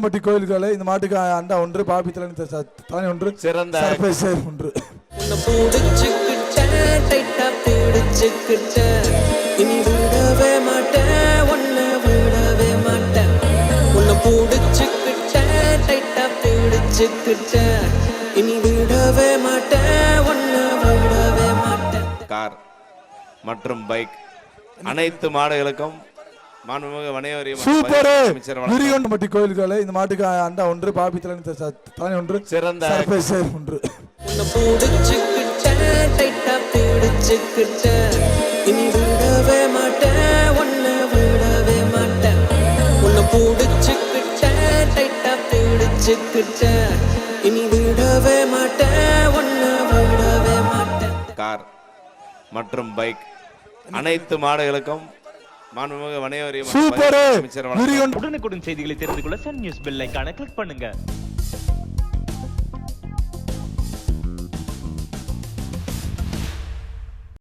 பட்டி கோயில்களை இந்த மாட்டுக்கு அண்டா ஒன்று பாபி தலைமை தலைமை ஒன்று சிறந்த சர்ப்ரைஸ் ஒன்று. கார் மற்றும் பைக் அனைத்து மாடுகளுக்கும் மாண்புமிகு மற்றும் சூப்பர்! பதிவு அமைச்சர் வணக்கம். முருகன் பட்டி கோயில்களை இந்த மாட்டுக்கு அண்டா ஒன்று பாபி தலைமை ஒன்று சிறந்த ஒன்று. இனி விடவே மாட்டேன் உன்னை விடவே மாட்டேன். உன்னை பிடிச்சுக்கிட்டேன் டைட்டா பிடிச்சுக்கிட்டேன். இனி விடவே மாட்டேன் உன்னை விடவே மாட்டேன். கார் மற்றும் பைக் அனைத்து மாடுகளுக்கும் மாண்புமிகு பதிவு அமைச்சர் உடனுக்குடன் செய்திகளை தெரிந்து கொள்ள சன் நியூஸ் பெல் ஐகானை கிளிக் பண்ணுங்க.